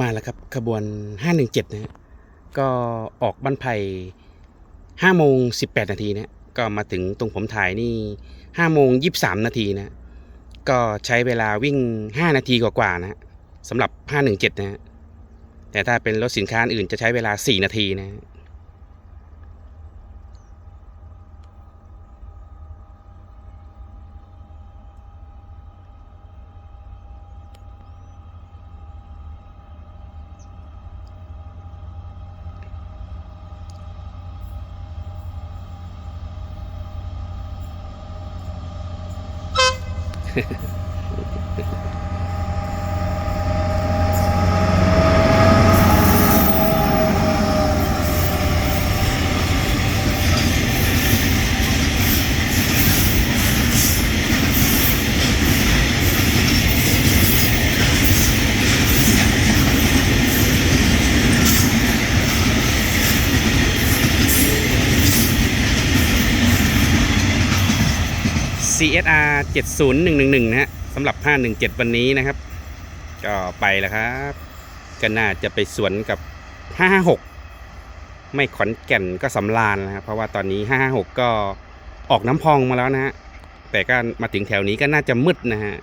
มาแล้วครับขบวน 517นะฮะก็ออกบ้านไผ่5โมง18 นาทีนะก็มาถึงตรงผมถ่ายนี่5โมง23 นาทีนะก็ใช้เวลาวิ่ง 5 นาทีกว่าๆนะสำหรับ 517 นะฮะแต่ถ้าเป็นรถสินค้าอื่นจะใช้เวลา 4 นาทีนะ フフフフ。CSR 70111 นะฮะสำหรับ 517 วันนี้นะครับ ก็ไปแล้วครับ ก็น่าจะไปสวนกับ 556 ไม่ขอนแก่นก็สำลานนะครับเพราะว่าตอนนี้ 556 ก็ออกน้ำพองมาแล้วนะฮะแต่ก็มาถึงแถวนี้ก็น่าจะมืดนะฮะ